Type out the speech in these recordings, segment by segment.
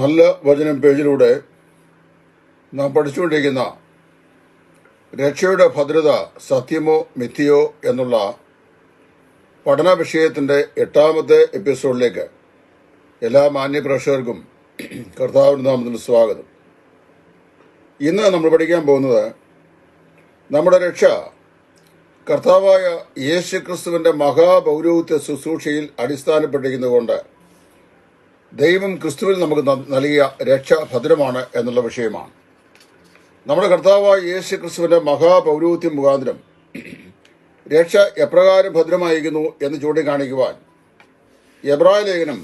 നല്ല വചനം പേജിലൂടെ നാം പഠിച്ചുകൊണ്ടിരിക്കുന്ന രക്ഷയുടെ ഭദ്രത സത്യമോ മിഥ്യയോ എന്നുള്ള പഠന വിഷയത്തിന്റെ എട്ടാമത്തെ എപ്പിസോഡിലേക്ക് എല്ലാ മാന്യപ്രേക്ഷകർക്കും കർത്താവിന്റെ നാമത്തിൽ സ്വാഗതം. ഇന്ന് നമ്മൾ പഠിക്കാൻ പോകുന്നത് നമ്മുടെ രക്ഷ കർത്താവായ യേശു ക്രിസ്തുവിന്റെ മഹാപൗരോഹിത്യ ശുശ്രൂഷയിൽ അടിസ്ഥാനപ്പെട്ടിരിക്കുന്നതുകൊണ്ട് ദൈവം ക്രിസ്തുവിൽ നമുക്ക് നൽകിയ രക്ഷ ഭദ്രമാണ് എന്നുള്ള വിഷയമാണ്. നമ്മുടെ കർത്താവായ യേശു ക്രിസ്തുവിന്റെ മഹാപൗരോഹിത്യം മുഖാന്തരം രക്ഷ എപ്രകാരം ഭദ്രമായിരിക്കുന്നു എന്ന് ചൂണ്ടിക്കാണിക്കുവാൻ എബ്രായ ലേഖനം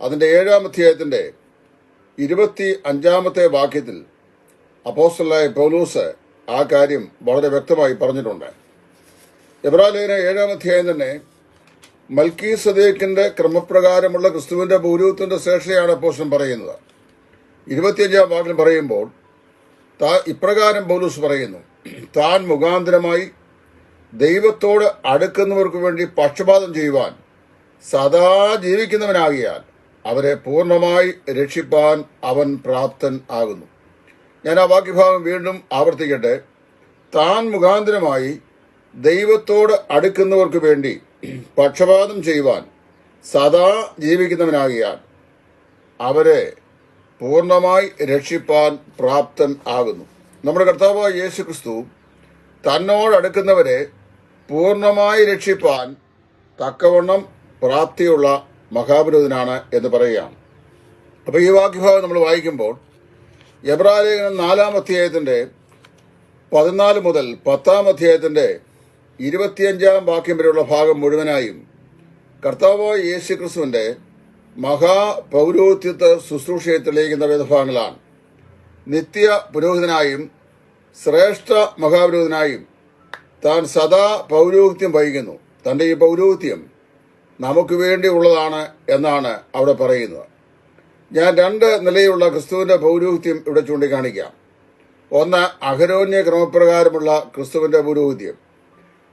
അതിന്റെ ഏഴാം അധ്യായത്തിന്റെ ഇരുപത്തി അഞ്ചാമത്തെ വാക്യത്തിൽ അപ്പോസ്റ്റലായ പൗലൂസ് ആ കാര്യം വളരെ വ്യക്തമായി പറഞ്ഞിട്ടുണ്ട്. എബ്രായ ലേഖന ഏഴാം അധ്യായം തന്നെ മൽക്കി സദേക്കിന്റെ ക്രമപ്രകാരമുള്ള ക്രിസ്തുവിന്റെ പൗരത്വത്തിന്റെ ശേഷയാണ് പോഷൻ പറയുന്നത്. ഇരുപത്തിയഞ്ചാം വാക്കിൽ പറയുമ്പോൾ ഇപ്രകാരം പൗലൂസ് പറയുന്നു താൻ മുഖാന്തരമായി ദൈവത്തോട് അടുക്കുന്നവർക്ക് വേണ്ടി പക്ഷപാതം ചെയ്യുവാൻ സദാ ജീവിക്കുന്നവനാകിയാൽ അവരെ പൂർണമായി രക്ഷിപ്പാൻ അവൻ പ്രാപ്തൻ ആകുന്നു. ഞാൻ ആ വാക്യഭാഗം വീണ്ടും ആവർത്തിക്കട്ടെ. താൻ മുഖാന്തരമായി ദൈവത്തോട് അടുക്കുന്നവർക്ക് വേണ്ടി പക്ഷപാതം ചെയ്യുവാൻ സദാ ജീവിക്കുന്നവനാകിയാൽ അവരെ പൂർണമായി രക്ഷിപ്പാൻ പ്രാപ്തൻ ആകുന്നു. നമ്മുടെ കർത്താവ് യേശു ക്രിസ്തു തന്നോടടുക്കുന്നവരെ പൂർണമായി രക്ഷിപ്പാൻ തക്കവണ്ണം പ്രാപ്തിയുള്ള മഹാപുരോഹിതനാണ് എന്ന് പറയുകയാണ്. അപ്പോൾ ഈ വാക്യഭാഗം നമ്മൾ വായിക്കുമ്പോൾ എബ്രാലേഖനം നാലാം അധ്യായത്തിന്റെ പതിനാല് മുതൽ പത്താം അധ്യായത്തിന്റെ ഇരുപത്തിയഞ്ചാം വാക്യം വരെയുള്ള ഭാഗം മുഴുവനായും കർത്താവ് യേശു ക്രിസ്തുവിന്റെ മഹാപൗരോഹിത്യത്വ ശുശ്രൂഷയെ തെളിയിക്കുന്ന വേദഭാഗങ്ങളാണ് നിത്യ പുരോഹിതനായും ശ്രേഷ്ഠ മഹാപുരോഹിതനായും താൻ സദാ പൗരോഹിത്യം വഹിക്കുന്നു. തന്റെ ഈ പൗരോഹിത്യം നമുക്ക് വേണ്ടി ഉള്ളതാണ് എന്നാണ് അവിടെ പറയുന്നത്. ഞാൻ രണ്ട് നിലയിലുള്ള ക്രിസ്തുവിന്റെ പൗരോഹിത്യം ഇവിടെ ചൂണ്ടിക്കാണിക്കാം. ഒന്ന് അഹരോന്യ ക്രമപ്രകാരമുള്ള ക്രിസ്തുവിന്റെ പൗരോഹിത്യം.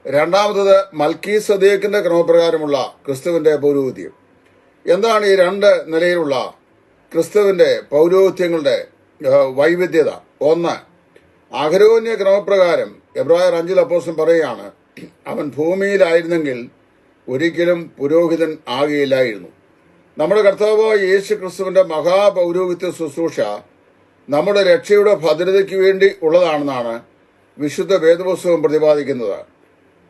രണ്ടാമത്തത് മൽക്കി സദേക്കിന്റെ ക്രമപ്രകാരമുള്ള ക്രിസ്തുവിന്റെ പൗരോഹിത്യം. എന്താണ് ഈ രണ്ട് നിലയിലുള്ള ക്രിസ്തുവിന്റെ പൗരോഹിത്യങ്ങളുടെ വൈവിധ്യത? ഒന്ന് അഹരോന്യ ക്രമപ്രകാരം എബ്രായർ അഞ്ചിൽ അപ്പോസം പറയുകയാണ് അവൻ ഭൂമിയിലായിരുന്നെങ്കിൽ ഒരിക്കലും പുരോഹിതൻ ആകുകയില്ലായിരുന്നു. നമ്മുടെ കർത്താവ് യേശു ക്രിസ്തുവിന്റെ മഹാപൗരോഹിത്യ ശുശ്രൂഷ നമ്മുടെ രക്ഷയുടെ ഭദ്രതയ്ക്ക് വേണ്ടി ഉള്ളതാണെന്നാണ് വിശുദ്ധ വേദപുസ്തകം പ്രതിപാദിക്കുന്നത്.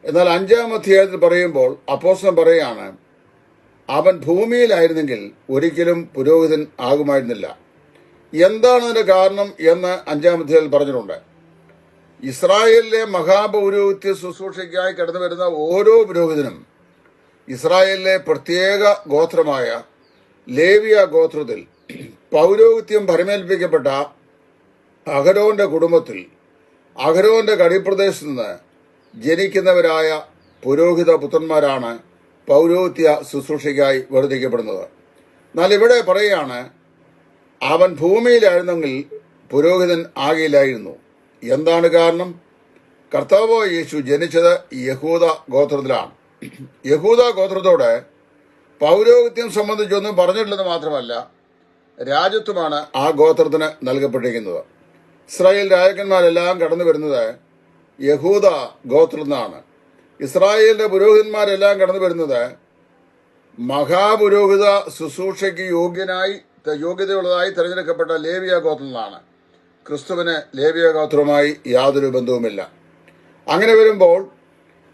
എന്നാൽ അഞ്ചാം അധ്യായത്തിൽ പറയുമ്പോൾ അപ്പോസം പറയാണ് അവൻ ഭൂമിയിലായിരുന്നെങ്കിൽ ഒരിക്കലും പുരോഹിതൻ ആകുമായിരുന്നില്ല. എന്താണ് അതിന്റെ കാരണം എന്ന് അഞ്ചാം അധ്യായത്തിൽ പറഞ്ഞിട്ടുണ്ട്. ഇസ്രായേലിലെ മഹാപൗരോഹിത്യ ശുശ്രൂഷയ്ക്കായി കടന്നു വരുന്ന ഓരോ പുരോഹിതനും ഇസ്രായേലിലെ പ്രത്യേക ഗോത്രമായ ലേവിയ ഗോത്രത്തിൽ പൗരോഹിത്യം ഭരമേൽപ്പിക്കപ്പെട്ട അഹരോന്റെ കുടുംബത്തിൽ അഹരോന്റെ കടിപ്രദേശത്ത് നിന്ന് ജനിക്കുന്നവരായ പുരോഹിത പുത്രന്മാരാണ് പൗരോഹിത്യ ശുശ്രൂഷയ്ക്കായി വർദ്ധിക്കപ്പെടുന്നത് എന്നാൽ ഇവിടെ പറയുകയാണ് അവൻ ഭൂമിയിലായിരുന്നെങ്കിൽ പുരോഹിതൻ ആകെയില്ലായിരുന്നു. എന്താണ് കാരണം? കർത്താവ് യേശു ജനിച്ചത് യഹൂദ ഗോത്രത്തിലാണ്. യഹൂദ ഗോത്രത്തോട് പൗരോഹിത്യം സംബന്ധിച്ചൊന്നും പറഞ്ഞിട്ടില്ലെന്ന് മാത്രമല്ല രാജ്യത്വമാണ് ആ ഗോത്രത്തിന് നൽകപ്പെട്ടിരിക്കുന്നത്. ഇസ്രായേൽ രാജാക്കന്മാരെല്ലാം കടന്നു വരുന്നത് യഹൂദ ഗോത്രത്തിൽ നിന്നാണ് ഇസ്രായേലിന്റെ പുരോഹിതന്മാരെല്ലാം കടന്നു വരുന്നത് മഹാപുരോഹിത ശുശ്രൂഷയ്ക്ക് യോഗ്യനായി യോഗ്യതയുള്ളതായി തിരഞ്ഞെടുക്കപ്പെട്ട ലേവിയ ഗോത്രത്തിൽ നിന്നാണ് ക്രിസ്തുവിന് ലേവിയ ഗോത്രവുമായി യാതൊരു ബന്ധവുമില്ല. അങ്ങനെ വരുമ്പോൾ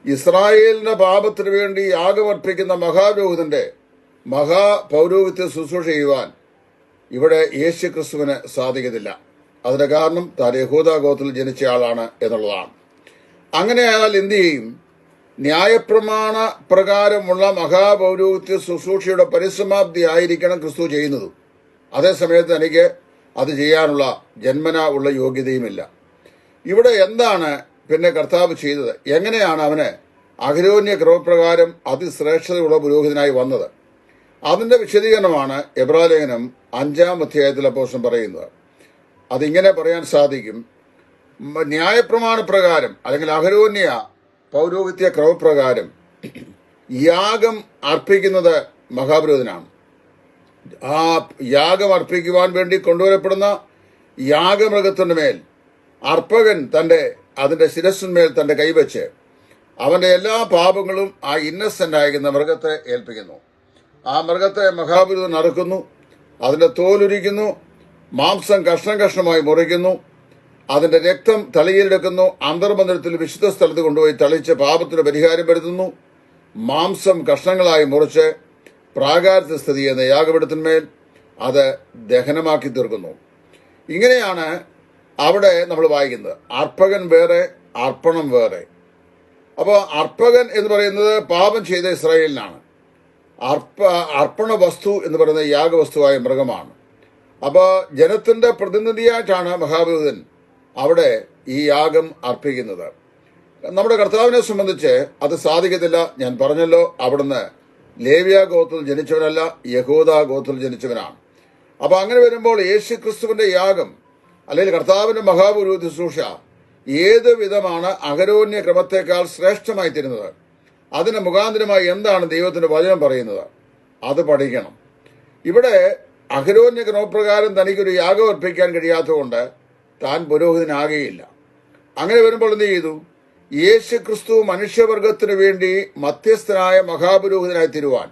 ഇസ്രായേലിന്റെ പാപത്തിനു വേണ്ടി യാഗമർപ്പിക്കുന്ന മഹാപുരോഹിതന്റെ മഹാപൗരോഹിത്യ ശുശ്രൂഷ ചെയ്യുവാൻ ഇവിടെ യേശു ക്രിസ്തുവിന് സാധിക്കത്തില്ല. അതിന്റെ കാരണം താൻ യഹൂദ ഗോത്രത്തിൽ ജനിച്ച ആളാണ് എന്നുള്ളതാണ്. അങ്ങനെയായാൽ എന്ത് ചെയ്യും? ന്യായപ്രമാണ പ്രകാരമുള്ള മഹാപൗരോഹിത്യ ശുശ്രൂഷയുടെ പരിസമാപ്തി ആയിരിക്കണം ക്രിസ്തു ചെയ്യുന്നത്. അതേസമയത്ത് എനിക്ക് അത് ചെയ്യാനുള്ള ജന്മന ഉള്ള യോഗ്യതയുമില്ല. ഇവിടെ എന്താണ് പിന്നെ കർത്താവ് ചെയ്തത്? എങ്ങനെയാണ് അവന് അഖിലോന്യ ക്രമപ്രകാരം അതിശ്രേഷ്ഠതയുള്ള പുരോഹിതനായി വന്നത്? അതിന്റെ വിശദീകരണമാണ് എബ്രാലേഖനം അഞ്ചാം അധ്യായത്തിലെ അപ്പോസം പറയുന്നത്. അതിങ്ങനെ പറയാൻ സാധിക്കും. ന്യായപ്രമാണ പ്രകാരം അല്ലെങ്കിൽ അഹരോന്യ പൗരോഹിത്യ ക്രമപ്രകാരം യാഗം അർപ്പിക്കുന്നത് മഹാപുരോഹിതനാണ്. ആ യാഗം അർപ്പിക്കുവാൻ വേണ്ടി കൊണ്ടുവരപ്പെടുന്ന യാഗമൃഗത്തിന്റെ മേൽ അർപ്പകൻ തന്റെ അതിന്റെ ശിരസ്സിന്മേൽ തന്റെ കൈവച്ച് അവന്റെ എല്ലാ പാപങ്ങളും ആ ഇന്നസെന്റ് ആയിരിക്കുന്ന മൃഗത്തെ ഏൽപ്പിക്കുന്നു. ആ മൃഗത്തെ മഹാപുരുതൻ അറുക്കുന്നു അതിന്റെ തോലുരിക്കുന്നു മാംസം കഷ്ണം കഷ്ണമായി മുറിക്കുന്നു അതിന്റെ രക്തം തളിയിലെടുക്കുന്നു അന്തർമന്ദിരത്തിൽ വിശുദ്ധ സ്ഥലത്ത് കൊണ്ടുപോയി തളിച്ച് പാപത്തിന് പരിഹാരം മാംസം കഷ്ണങ്ങളായി മുറിച്ച് പ്രാകാരത്തിൽ സ്ഥിതി ചെയ്യുന്ന യാഗപീഠത്തിന്മേൽ അത് ദഹനമാക്കി തീർക്കുന്നു. ഇങ്ങനെയാണ് അവിടെ നമ്മൾ വായിക്കുന്നത്. അർപ്പകൻ വേറെ അർപ്പണം വേറെ. അപ്പോൾ അർപ്പകൻ എന്ന് പറയുന്നത് പാപം ചെയ്ത ഇസ്രായേലിനാണ്. അർപ്പ അർപ്പണ വസ്തു എന്ന് പറയുന്നത് യാഗവസ്തുവായ മൃഗമാണ്. അപ്പോൾ ജനത്തിന്റെ പ്രതിനിധിയായിട്ടാണ് മഹാഭൂതൻ അവിടെ ഈ യാഗം അർപ്പിക്കുന്നത്. നമ്മുടെ കർത്താവിനെ സംബന്ധിച്ച് അത് സാധിക്കത്തില്ല. ഞാൻ പറഞ്ഞല്ലോ അവിടുന്ന് ലേവ്യ ഗോത്രത്തിൽ ജനിച്ചവനല്ല യഹൂദ ഗോത്രത്തിൽ ജനിച്ചവനാണ്. അപ്പോൾ അങ്ങനെ വരുമ്പോൾ യേശു ക്രിസ്തുവിന്റെ യാഗം അല്ലെങ്കിൽ കർത്താവിന്റെ മഹാപുരു ശുശ്രൂഷ ഏത് വിധമാണ് അഹരോന്യ ക്രമത്തെക്കാൾ ശ്രേഷ്ഠമായി തരുന്നത്? അതിന് മുഖാന്തരമായി എന്താണ് ദൈവത്തിന്റെ വചനം പറയുന്നത്? അത് പഠിക്കണം. ഇവിടെ അഹരോന്യ ക്രമപ്രകാരം തനിക്കൊരു യാഗം അർപ്പിക്കാൻ കഴിയാത്തതുകൊണ്ട് താൻ പുരോഹിതനാകുകയില്ല. അങ്ങനെ വരുമ്പോൾ എന്ത് ചെയ്തു? യേശു ക്രിസ്തു മനുഷ്യവർഗത്തിനു വേണ്ടി മധ്യസ്ഥനായ മഹാപുരോഹിതനായി തീരുവാൻ.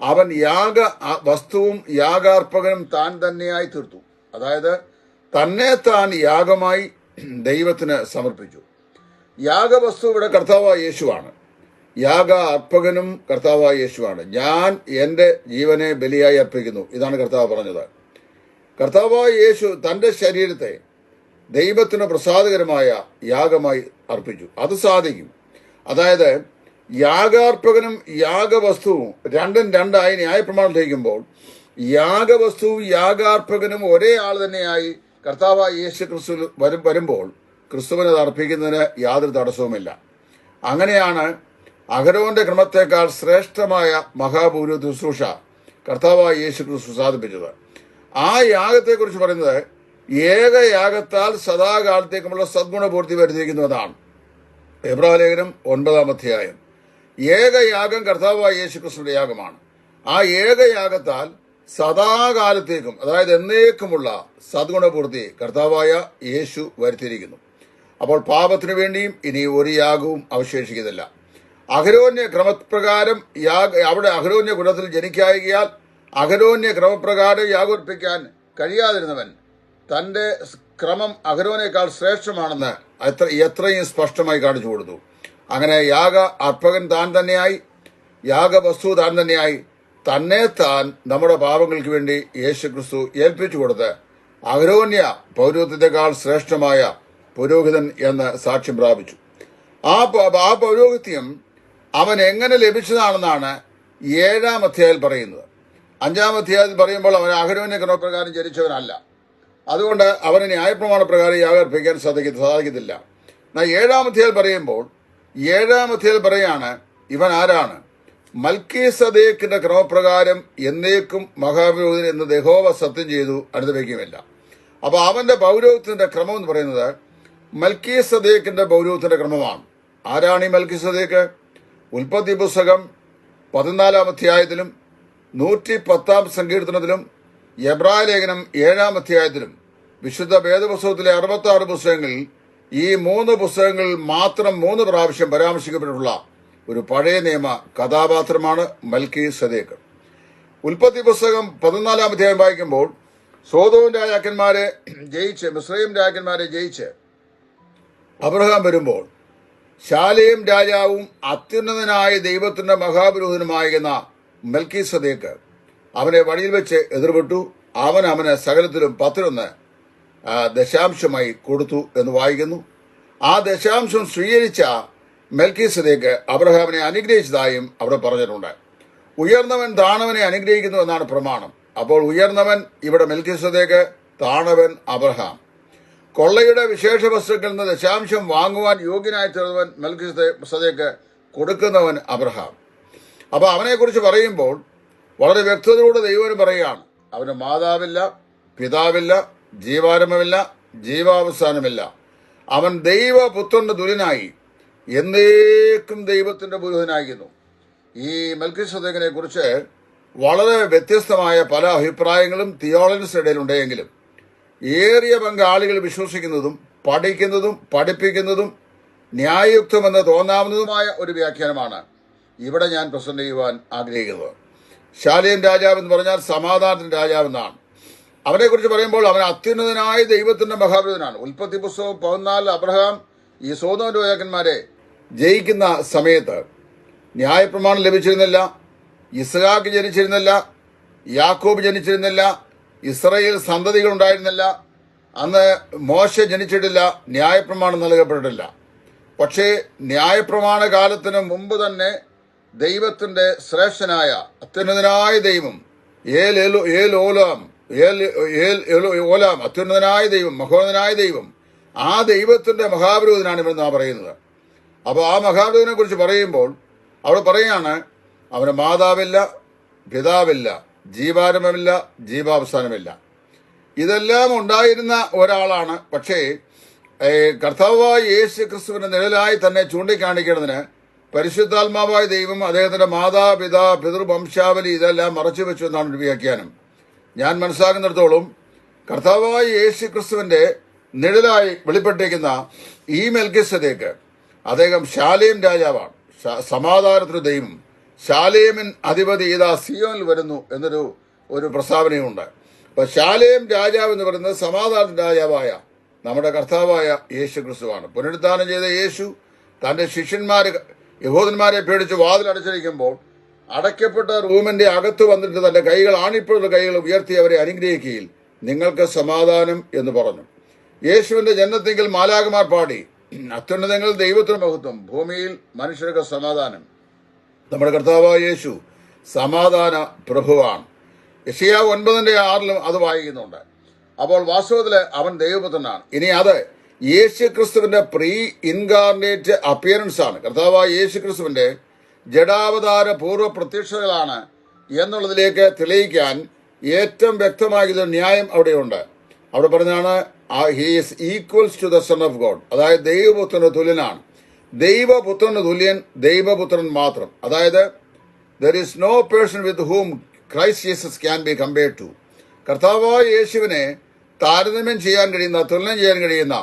അവൻ യാഗ വസ്തുവും യാഗാർപ്പകനും താൻ തന്നെയായി തീർത്തു. അതായത് തന്നെ താൻ യാഗമായി ദൈവത്തിന് സമർപ്പിച്ചു. യാഗവസ്തു ഇവിടെ കർത്താവായ യേശുവാണ്. യാഗ അർപ്പകനും കർത്താവായ യേശുവാണ്. ഞാൻ എന്റെ ജീവനെ ബലിയായി അർപ്പിക്കുന്നു. ഇതാണ് കർത്താവ് പറഞ്ഞത്. കർത്താവായ യേശു തന്റെ ശരീരത്തെ ദൈവത്തിന് പ്രസാദകരമായ യാഗമായി അർപ്പിച്ചു. അത് സാധിക്കും. അതായത് യാഗാർപ്പകനും യാഗവസ്തുവും രണ്ടും രണ്ടായി ന്യായപ്രമാണം ധരിക്കുമ്പോൾ യാഗവസ്തുവും യാഗാർപ്പകനും ഒരേ ആൾ തന്നെയായി കർത്താവായ യേശു ക്രിസ്തു വരും വരുമ്പോൾ ക്രിസ്തുവിനെ അർപ്പിക്കുന്നതിന് യാതൊരു തടസ്സവുമില്ല. അങ്ങനെയാണ് അഹരോന്റെ ക്രമത്തേക്കാൾ ശ്രേഷ്ഠമായ മഹാഭൂരി ശുശ്രൂഷ കർത്താവായ യേശു ക്രിസ്തു സാധിപ്പിച്ചത്. ആ യാഗത്തെക്കുറിച്ച് പറയുന്നത് ഏക യാഗത്താൽ സദാകാലത്തേക്കുമുള്ള സദ്ഗുണപൂർത്തി വരുത്തിയിരിക്കുന്നതാണ്. എബ്രാലേഖനം ഒൻപതാം അധ്യായം. ഏകയാഗം കർത്താവായ യേശുക്രിസ്തുവിന്റെ യാഗമാണ്. ആ ഏകയാഗത്താൽ സദാകാലത്തേക്കും അതായത് എന്നേക്കുമുള്ള സദ്ഗുണപൂർത്തി കർത്താവായ യേശു വരുത്തിയിരിക്കുന്നു. അപ്പോൾ പാപത്തിനു വേണ്ടിയും ഇനി ഒരു യാഗവും അവശേഷിക്കുന്നില്ല. അഹരോന്യ ക്രമപ്രകാരം യാഗ അവിടെ അഹരോന്യ കുലത്തിൽ ജനിക്കായകിയാൽ അഹരോന്യ ക്രമപ്രകാരം യാഗോർപ്പിക്കാൻ കഴിയാതിരുന്നവൻ തന്റെ ക്രമം അഹരോനേക്കാൾ ശ്രേഷ്ഠമാണെന്ന് എത്ര എത്രയും സ്പഷ്ടമായി കാണിച്ചു കൊടുത്തു. അങ്ങനെ യാഗ അർപ്പകൻ താൻ തന്നെയായി യാഗവസ്തു താൻ തന്നെയായി. തന്നെ താൻ നമ്മുടെ പാപങ്ങൾക്ക് വേണ്ടി യേശു ക്രിസ്തു ഏൽപ്പിച്ചു കൊടുത്ത് അഹരോന്യ പൗരോഹിത്യത്തെക്കാൾ ശ്രേഷ്ഠമായ പുരോഹിതൻ എന്ന് സാക്ഷ്യം പ്രാപിച്ചു. ആ ആ പൗരോഹിത്യം അവൻ എങ്ങനെ ലഭിച്ചതാണെന്നാണ് ഏഴാം അധ്യായത്തിൽ പറയുന്നത്. അഞ്ചാം അധ്യായത്തിൽ പറയുമ്പോൾ അവൻ അഹരോന്യ ക്രമപ്രകാരം ജനിച്ചവനല്ല. അതുകൊണ്ട് അവന് ന്യായപ്രമാണ പ്രകാരം യാഗം അർപ്പിക്കാൻ സാധിക്ക സാധിക്കത്തില്ല. എന്നാൽ ഏഴാമധ്യയിൽ പറയുമ്പോൾ ഏഴാമധ്യയിൽ പറയാണ് ഇവൻ ആരാണ്? മൽക്കി സദേക്കിന്റെ ക്രമപ്രകാരം എന്നേക്കും മഹാവിരോധൻ എന്ന് ദഹോവ സത്യം ചെയ്തു അനുദപിക്കുമില്ല അപ്പോൾ അവന്റെ പൗരോഹിത്യത്തിന്റെ ക്രമം എന്ന് പറയുന്നത് മൽക്കി സദേക്കിന്റെ പൗരോഹിത്യത്തിന്റെ ക്രമമാണ്. ആരാണ് ഈ മൽക്കി സദേക്ക് ഉൽപ്പത്തി പുസ്തകം പതിനാലാം അധ്യായത്തിലും നൂറ്റി പത്താം സങ്കീർത്തനത്തിലും എബ്രായ ലേഖനം ഏഴാം അധ്യായത്തിലും വിശുദ്ധ വേദപുസ്തകത്തിലെ അറുപത്തി ആറ് പുസ്തകങ്ങളിൽ ഈ മൂന്ന് പുസ്തകങ്ങളിൽ മാത്രം മൂന്ന് പ്രാവശ്യം പരാമർശിക്കപ്പെട്ടിട്ടുള്ള ഒരു പഴയ നിയമ കഥാപാത്രമാണ് മൽക്കി സദേക്ക് ഉൽപ്പത്തി പുസ്തകം പതിനാലാം അധ്യായം വായിക്കുമ്പോൾ സോതവും രാജാക്കന്മാരെ ജയിച്ച് മിശ്രയും രാജാക്കന്മാരെ ജയിച്ച് അബ്രഹാം വരുമ്പോൾ ശാലയും രാജാവും അത്യുന്നതനായ ദൈവത്തിന്റെ മഹാപുരോഹിതനുമായിരുന്ന മൽക്കി സദേക്ക് അവനെ വഴിയിൽ വെച്ച് എതിർപെട്ടു അവൻ അവന് സകലത്തിലും പത്തിലൊന്ന് ദശാംശമായി കൊടുത്തു എന്ന് വായിക്കുന്നു. ആ ദശാംശം സ്വീകരിച്ച മെൽക്കീസിലേക്ക് അബ്രഹാമിനെ അനുഗ്രഹിച്ചതായും അവിടെ പറഞ്ഞിട്ടുണ്ട്. ഉയർന്നവൻ താണവനെ അനുഗ്രഹിക്കുന്നു എന്നാണ് പ്രമാണം. അപ്പോൾ ഉയർന്നവൻ ഇവിടെ മെൽക്കീസിലേക്ക് താണവൻ അബ്രഹാം. കൊള്ളയുടെ വിശേഷ വസ്തുക്കളിൽ നിന്ന് ദശാംശം വാങ്ങുവാൻ യോഗ്യനായി മെൽക്കീസ് സദേക്ക് കൊടുക്കുന്നവൻ അബ്രഹാം. അപ്പോൾ അവനെക്കുറിച്ച് പറയുമ്പോൾ വളരെ വ്യക്തതയോടെ ദൈവം പറയുകയാണ്. അവന് മാതാവില്ല പിതാവില്ല ജീവാരംഭമില്ല ജീവാവസാനമില്ല. അവൻ ദൈവപുത്രന്റെ ദുരനായി എന്നേക്കും ദൈവത്തിന്റെ പുരോഹിതനായിരുന്നു. ഈ മൽക്കിശ്വതകനെ കുറിച്ച് വളരെ വ്യത്യസ്തമായ പല അഭിപ്രായങ്ങളും തിയോളജിസ്റ്റ് ഇടയിലുണ്ടെങ്കിലും ഏറിയ പങ്ക് ആളുകൾ വിശ്വസിക്കുന്നതും പഠിക്കുന്നതും പഠിപ്പിക്കുന്നതും ന്യായയുക്തമെന്ന് തോന്നാവുന്നതുമായ ഒരു വ്യാഖ്യാനമാണ് ഇവിടെ ഞാൻ പ്രസന്റ് ചെയ്യുവാൻ ആഗ്രഹിക്കുന്നത്. ശാലേം രാജാവ് എന്ന് പറഞ്ഞാൽ സമാധാനത്തിന്റെ രാജാവ് എന്നാണ്. അവനെക്കുറിച്ച് പറയുമ്പോൾ അവൻ അത്യുന്നതനായ ദൈവത്തിന്റെ മഹാവിധനാണ് ഉൽപ്പത്തി പുസ്തകം പതിനാലിൽ അബ്രഹാം ഈ സോതോ രാജാക്കന്മാരെ ജയിക്കുന്ന സമയത്ത് ന്യായപ്രമാണം ലഭിച്ചിരുന്നില്ല ഇസ്ഹാക്ക് ജനിച്ചിരുന്നില്ല യാക്കോബ് ജനിച്ചിരുന്നില്ല ഇസ്രയേൽ സന്തതികൾ ഉണ്ടായിരുന്നില്ല അന്ന് മോശ ജനിച്ചിട്ടില്ല ന്യായപ്രമാണം നൽകപ്പെട്ടിട്ടില്ല. പക്ഷേ ന്യായപ്രമാണ കാലത്തിന് മുമ്പ് തന്നെ ദൈവത്തിന്റെ ശ്രേഷ്ഠനായ അത്യുന്നതനായ ദൈവം ഏൽ ഏൽ ഓലാം ഏൽ ഏൽ ഓലാം അത്യുന്നതനായ ദൈവം മഹോന്നതനായ ദൈവം ആ ദൈവത്തിന്റെ മഹാപുരോഹിതനാണ് ഇവിടെ നാം പറയുന്നത്. അപ്പോൾ ആ മഹാപുരോഹിതനെ കുറിച്ച് പറയുമ്പോൾ അവിടെ പറയാണ് അവന് മാതാവില്ല പിതാവില്ല ജീവാരംഭമില്ല ജീവാവസാനമില്ല. ഇതെല്ലാം ഉണ്ടായിരുന്ന ഒരാളാണ്. പക്ഷേ കർത്താവായ യേശു ക്രിസ്തുവിന്റെ നിഴലായി തന്നെ ചൂണ്ടിക്കാണിക്കുന്നതിന് പരിശുദ്ധാത്മാവായ ദൈവം അദ്ദേഹത്തിന്റെ മാതാപിതാ പിതൃവംശാവലി ഇതെല്ലാം മറച്ചു വെച്ചു എന്നാണ് ഒരു വ്യാഖ്യാനം. ഞാൻ മനസ്സിലാക്കുന്നിടത്തോളം കർത്താവായ യേശു ക്രിസ്തുവിന്റെ നിഴലായി വെളിപ്പെട്ടിരിക്കുന്ന ഈ മെൽക്കിസതേക്ക് അദ്ദേഹം ശാലേം രാജാവാണ്. സമാധാനത്തിന് ദൈവം. ശാലേമിൻ അധിപതി ഇതാ സിയോനിൽ വരുന്നു എന്നൊരു ഒരു പ്രസ്താവനയുണ്ട് അപ്പൊ ശാലേം രാജാവ് എന്ന് പറയുന്നത് സമാധാന രാജാവായ നമ്മുടെ കർത്താവായ യേശു ക്രിസ്തുവാണ് പുനരുദ്ധാനം ചെയ്ത യേശു തന്റെ ശിഷ്യന്മാര് യഹൂദന്മാരെ പേടിച്ച് വാതിലടച്ചിരിക്കുമ്പോൾ അടയ്ക്കപ്പെട്ട റൂമിന്റെ അകത്ത് വന്നിട്ട് തന്റെ കൈകൾ ആണിപ്പോഴുള്ള കൈകൾ ഉയർത്തി അവരെ അനുഗ്രഹിക്കുകയിൽ നിങ്ങൾക്ക് സമാധാനം എന്ന് പറഞ്ഞു. യേശുവിന്റെ ജന്മത്തെങ്കിൽ മാലാകുമാർ പാടി അത്യുന്നതങ്ങൾ ദൈവത്തിന് മഹത്വം ഭൂമിയിൽ മനുഷ്യർക്ക് സമാധാനം. നമ്മുടെ കർത്താവായ യേശു സമാധാന പ്രഭുവാണ്. യഷിയാവ് ഒൻപതിന്റെ ആറിലും അത് വായിക്കുന്നുണ്ട്. അപ്പോൾ വാസ്തവത്തിൽ അവൻ ദൈവപുത്രനാണ്. ഇനി അത് യേശു ക്രിസ്തുവിന്റെ പ്രീ ഇൻകാർണേറ്റ് അപ്പിയറൻസ് ആണ്. കർത്താവായ യേശു ക്രിസ്തുവിന്റെ ജഡാവതാര പൂർവ പ്രത്യക്ഷതകളാണ് എന്നുള്ളതിലേക്ക് തെളിയിക്കാൻ ഏറ്റവും വ്യക്തമായത് ന്യായം അവിടെയുണ്ട്. അവിടെ പറഞ്ഞാണ് he's equals to the son of God അതായത് ദൈവപുത്രന് തുല്യനാണ്. ദൈവപുത്രന് തുല്യൻ ദൈവപുത്രൻ മാത്രം. അതായത് there is no person with whom Christ Jesus can be compare to കർത്താവായ യേശുവിനെ താരതമ്യം ചെയ്യാൻ കഴിയുന്ന തുലനം ചെയ്യാൻ കഴിയുന്ന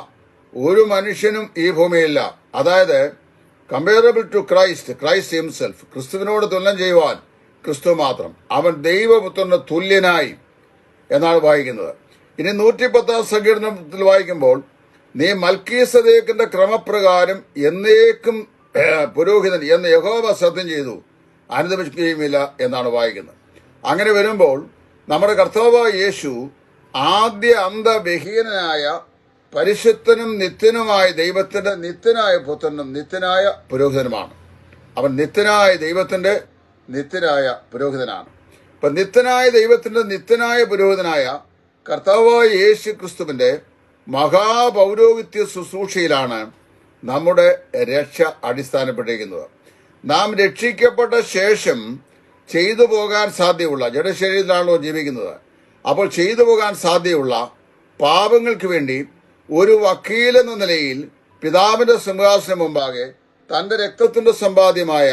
ഒരു മനുഷ്യനും ഈ ഭൂമിയില്ല. അതായത് comparable to Christ Christ himself ക്രിസ്തുവിനോട് തുല്യം ചെയ്യുവാൻ ക്രിസ്തു മാത്രം. അവൻ ദൈവപുത്രന് തുല്യനായി എന്നാണ് വായിക്കുന്നത്. ഇനി നൂറ്റിപ്പത്താം സങ്കീർണത്തിൽ വായിക്കുമ്പോൾ നീ മൽക്കീസദേക്കിന്റെ ക്രമപ്രകാരം എന്നേക്കും പുരോഹിതൻ എന്ന് യഹോവ സത്യം ചെയ്തു. അനുദമിക്കുകയുമില്ല എന്നാണ് വായിക്കുന്നത്. അങ്ങനെ വരുമ്പോൾ നമ്മുടെ കർത്താവ് യേശു ആദ്യ അന്തബഹീനനായ പരിശുദ്ധനും നിത്യനുമായ ദൈവത്തിന്റെ നിത്യനായ പുത്രനും നിത്യനായ പുരോഹിതനുമാണ്. അവൻ നിത്യനായ ദൈവത്തിന്റെ നിത്യനായ പുരോഹിതനാണ്. അപ്പൊ നിത്യനായ ദൈവത്തിന്റെ നിത്യനായ പുരോഹിതനായ കർത്താവായ യേശു ക്രിസ്തുവിന്റെ മഹാപൗരോഹിത്യ ശുശ്രൂഷയിലാണ് നമ്മുടെ രക്ഷ അടിസ്ഥാനപ്പെട്ടിരിക്കുന്നത്. നാം രക്ഷിക്കപ്പെട്ട ശേഷം ചെയ്തു പോകാൻ സാധ്യമുള്ള ജഡശരീരത്തിലാണല്ലോ ജീവിക്കുന്നത്. അപ്പോൾ ചെയ്തു പോകാൻ സാധ്യമുള്ള പാപങ്ങൾക്ക് വേണ്ടി ഒരു വക്കീൽ എന്ന നിലയിൽ പിതാവിന്റെ സിംഹാസന മുമ്പാകെ തന്റെ രക്തത്തിന്റെ സമ്പാദ്യമായ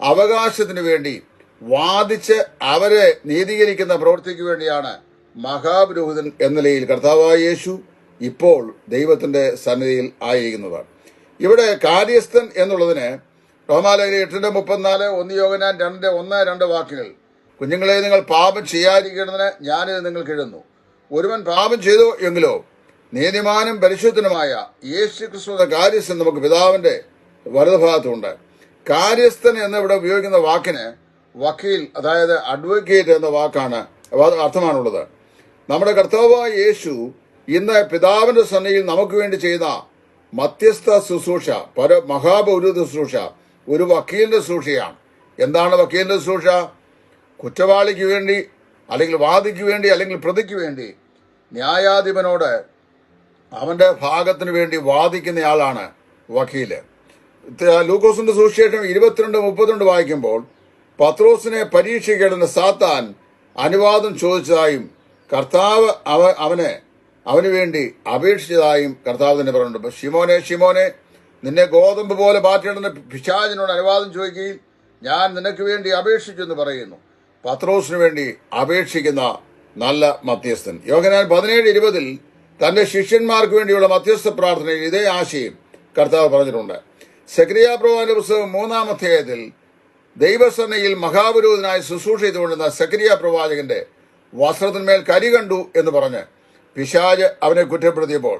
അവകാശത്തിന് വേണ്ടി വാദിച്ച് അവരെ നീതീകരിക്കുന്ന പ്രവൃത്തിക്ക് വേണ്ടിയാണ് മഹാപുരോഹിതൻ എന്ന നിലയിൽ കർത്താവായ യേശു ഇപ്പോൾ ദൈവത്തിന്റെ സന്നിധിയിൽ ആയിരിക്കുന്നത്. ഇവിടെ കാര്യസ്ഥൻ എന്നുള്ളതിന് റോമാലയിലെ എട്ടിന്റെ മുപ്പത്തിനാല് ഒന്ന് യോഗനാൻ രണ്ട് ഒന്ന് രണ്ട് വാക്കുകൾ കുഞ്ഞുങ്ങളെ നിങ്ങൾ പാപം ചെയ്യാതിരിക്കുന്നതിന് ഞാനിത് നിങ്ങൾക്ക് എഴുതുന്നു. ഒരുവൻ പാപം ചെയ്തു എങ്കിലോ നീതിമാനും പരിശുദ്ധനുമായ യേശു ക്രിസ്തുവിന്റെ കാര്യസ്ഥൻ നമുക്ക് പിതാവിന്റെ വലതുഭാഗത്തുണ്ട്. കാര്യസ്ഥൻ എന്നിവിടെ ഉപയോഗിക്കുന്ന വാക്കിന് വക്കീൽ അതായത് അഡ്വക്കേറ്റ് എന്ന വാക്കാണ്. അർത്ഥമാണുള്ളത്. നമ്മുടെ കർത്താവായ യേശു ഇന്ന് പിതാവിന്റെ സന്നിധിയിൽ നമുക്ക് വേണ്ടി ചെയ്ത മധ്യസ്ഥ ശുശ്രൂഷ പര മഹാപൗരത ശുശ്രൂഷ ഒരു വക്കീലിന്റെ ശുശ്രൂഷയാണ്. എന്താണ് വക്കീലിന്റെ ശുശ്രൂഷ? കുറ്റവാളിക്ക് വേണ്ടി അല്ലെങ്കിൽ വാദിക്ക് വേണ്ടി അല്ലെങ്കിൽ പ്രതിക്ക് വേണ്ടി ന്യായാധിപനോട് അവന്റെ ഭാഗത്തിന് വേണ്ടി വാദിക്കുന്നയാളാണ് വക്കീൽ. ലൂക്കോസിന്റെ സുവിശേഷം ഇരുപത്തിരണ്ട് മുപ്പത്തിരണ്ട് വായിക്കുമ്പോൾ പത്രോസിനെ പരീക്ഷിക്കേണ്ടുന്ന സാത്താൻ അനുവാദം ചോദിച്ചതായും കർത്താവ് അവ അവനെ അവന് വേണ്ടി അപേക്ഷിച്ചതായും കർത്താവ് തന്നെ പറഞ്ഞിട്ടുണ്ട് "അപ്പൊ ഷിമോനെ ഷിമോനെ നിന്നെ ഗോതമ്പ് പോലെ പാറ്റേണ്ടെന്ന് പിശാചിനോട് അനുവാദം ചോദിക്കുകയും ഞാൻ നിനക്ക് വേണ്ടി അപേക്ഷിച്ചു എന്ന് പറയുന്നു. പത്രോസിന് വേണ്ടി അപേക്ഷിക്കുന്ന നല്ല മധ്യസ്ഥൻ. യോഗനാൻ പതിനേഴ് ഇരുപതിൽ തന്റെ ശിഷ്യന്മാർക്ക് വേണ്ടിയുള്ള മധ്യസ്ഥ പ്രാർത്ഥനയിൽ ഇതേ ആശയം കർത്താവ് പറഞ്ഞിട്ടുണ്ട്. സക്രിയ പ്രവാന്റെ പുസ്തകം മൂന്നാം അധ്യായത്തിൽ ദൈവസേനയിൽ മഹാപുരോഹിതനായി ശുശ്രൂഷ ചെയ്തുകൊണ്ടിരുന്ന സെക്രിയ പ്രവാചകന്റെ വസ്ത്രത്തിന്മേൽ കരി കണ്ടു എന്ന് പറഞ്ഞ് പിശാജ് അവനെ കുറ്റപ്പെടുത്തിയപ്പോൾ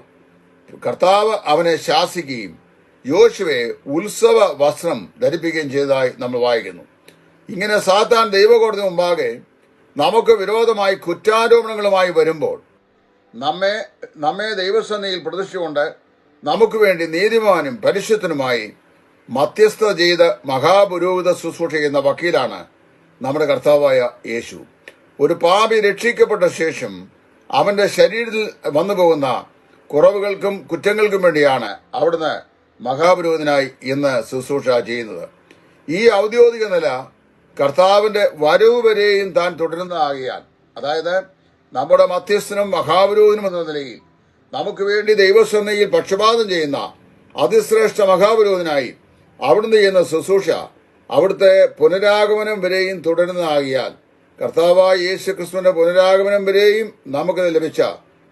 കർത്താവ് അവനെ ശാസിക്കുകയും യോശുവെ ഉത്സവ വസ്ത്രം ധരിപ്പിക്കുകയും ചെയ്തതായി നമ്മൾ വായിക്കുന്നു. ഇങ്ങനെ സാത്താൻ ദൈവകോടതി മുമ്പാകെ നമുക്ക് വിരോധമായി കുറ്റാരോപണങ്ങളുമായി വരുമ്പോൾ നമ്മെ നമ്മെ ദൈവസന്നിയിൽ പ്രതിഷ്ഠിച്ചുകൊണ്ട് നമുക്ക് വേണ്ടി നീതിമാനും പരിശുദ്ധനുമായി മധ്യസ്ഥത ചെയ്ത് മഹാപുരോഹിത ശുശ്രൂഷ ചെയ്യുന്ന വക്കീലാണ് നമ്മുടെ കർത്താവായ യേശു. ഒരു പാപി രക്ഷിക്കപ്പെട്ട ശേഷം അവന്റെ ശരീരത്തിൽ വന്നു പോകുന്ന കുറവുകൾക്കും കുറ്റങ്ങൾക്കും വേണ്ടിയാണ് അവിടുന്ന് മഹാപുരോഹിതനായി ഇന്ന് ശുശ്രൂഷ ചെയ്യുന്നത്. ഈ ഔദ്യോഗിക നില കർത്താവിന്റെ വരവ് വരെയും താൻ തുടരുന്നതാകിയാൽ അതായത് നമ്മുടെ മധ്യസ്ഥനും മഹാപുരോഹിതനും എന്ന നിലയിൽ നമുക്ക് വേണ്ടി ദൈവസന്നയിൽ പക്ഷപാതം ചെയ്യുന്ന അതിശ്രേഷ്ഠ മഹാപുരോഹിതനായി അവിടുന്ന് ചെയ്യുന്ന ശുശ്രൂഷ അവിടുത്തെ പുനരാഗമനം വരെയും തുടരുന്നതാകിയാൽ കർത്താവായ യേശു ക്രിസ്തുവിന്റെ പുനരാഗമനം വരെയും നമുക്ക് ലഭിച്ച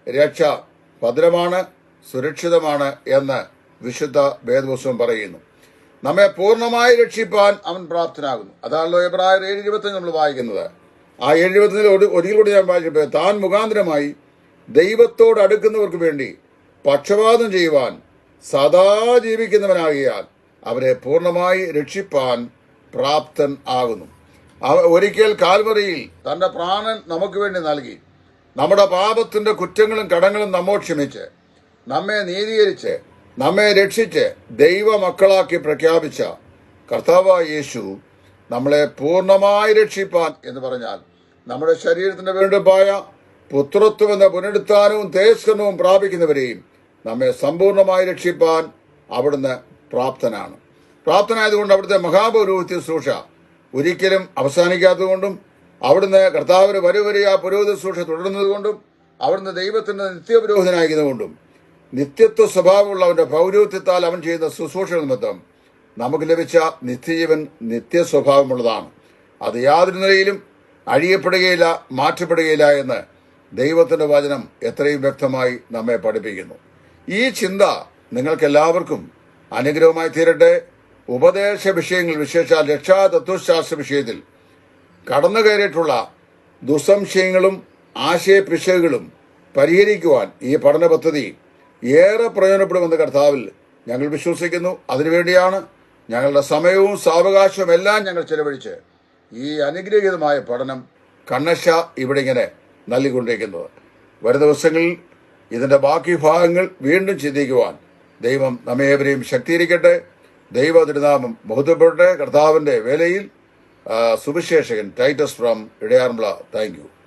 രക്ഷ ഭദ്രമാണ് സുരക്ഷിതമാണ് എന്ന് വിശുദ്ധ വേദപുസ്തകം പറയുന്നു. നമ്മെ പൂർണമായി രക്ഷിപ്പാൻ അവൻ പ്രാപ്തനാകുന്നു. അതാണല്ലോ എബ്രായർ ഏഴ് ഇരുപത്തി നമ്മൾ വായിക്കുന്നത്. ആ എഴുപത്തിൽ ഒരിക്കൽ കൂടി ഞാൻ വായിച്ചപ്പോൾ താൻ മുഖാന്തരമായി ദൈവത്തോട് അടുക്കുന്നവർക്ക് വേണ്ടി പക്ഷപാതം ചെയ്യുവാൻ സദാ ജീവിക്കുന്നവനാകിയാൽ അവരെ പൂർണമായി രക്ഷിപ്പാൻ പ്രാപ്തൻ ആകുന്നു. ഒരിക്കൽ കാൽവറിയിൽ തന്റെ പ്രാണൻ നമുക്ക് വേണ്ടി നൽകി നമ്മുടെ പാപത്തിന്റെ കുറ്റങ്ങളും കടങ്ങളും നമ്മോ ക്ഷമിച്ച് നമ്മെ നീതീകരിച്ച് നമ്മെ രക്ഷിച്ച് ദൈവമക്കളാക്കി പ്രഖ്യാപിച്ച കർത്താവായ യേശു നമ്മളെ പൂർണമായി രക്ഷിപ്പാൻ എന്ന് പറഞ്ഞാൽ നമ്മുടെ ശരീരത്തിന്റെ വീണ്ടെടുപ്പായ പുത്രത്വം എന്ന പുനരുത്ഥാനവും തേജസ്കരണവും പ്രാപിക്കുന്നവരെയും നമ്മെ സമ്പൂർണമായി രക്ഷിപ്പാൻ അവിടുന്ന് പ്രാപ്തനാണ്. പ്രാപ്തനായതുകൊണ്ട് അവിടുത്തെ മഹാപൗരോഹിത്യ ശുശ്രൂഷ ഒരിക്കലും അവസാനിക്കാത്തതുകൊണ്ടും അവിടുന്ന് കർത്താവിന് വരുവരെ ആ പുരോഹിത ശുശ്രൂഷ തുടരുന്നതുകൊണ്ടും അവിടുന്ന് ദൈവത്തിന്റെ നിത്യപുരോഹിതനായതുകൊണ്ടും നിത്യത്വ സ്വഭാവമുള്ള അവന്റെ പൗരോഹിത്യത്താൽ അവൻ ചെയ്യുന്ന ശുശ്രൂഷ നിമിത്തം നമുക്ക് ലഭിച്ച നിത്യജീവൻ നിത്യ സ്വഭാവമുള്ളതാണ് അത് യാതൊരു നിലയിലും അഴിയപ്പെടുകയില്ല മാറ്റപ്പെടുകയില്ല എന്ന് ദൈവത്തിന്റെ വചനം എത്രയും വ്യക്തമായി നമ്മെ പഠിപ്പിക്കുന്നു. ഈ ചിന്ത നിങ്ങൾക്കെല്ലാവർക്കും അനുഗ്രഹമായി തീരട്ടെ. ഉപദേശ വിഷയങ്ങൾ വിശേഷാൽ രക്ഷാ തത്വശാസ്ത്ര വിഷയത്തിൽ കടന്നു കയറിയിട്ടുള്ള ദുസ്സംശയങ്ങളും ആശയപിശകുകളും പരിഹരിക്കുവാൻ ഈ പഠന പദ്ധതി ഏറെ പ്രയോജനപ്പെടുമെന്ന് കർത്താവിൽ ഞങ്ങൾ വിശ്വസിക്കുന്നു. അതിനുവേണ്ടിയാണ് ഞങ്ങളുടെ സമയവും സാവകാശവും എല്ലാം ഞങ്ങൾ ചെലവഴിച്ച് ഈ അനുഗ്രഹീതമായ പഠനം കണ്ണശ ഇവിടെ ഇങ്ങനെ നൽകിക്കൊണ്ടിരിക്കുന്നത്. വരും ദിവസങ്ങളിൽ ഇതിന്റെ ബാക്കി ഭാഗങ്ങൾ വീണ്ടും ചിന്തിക്കുവാൻ ദൈവം നമ്മേവരെയും ശക്തിയിരിക്കട്ടെ ദൈവ തിരുനാമം ബഹുദ്ധപ്പെട്ട കർത്താവിന്റെ വേലയിൽ Suviseshakan Titus from Edayaranmula thank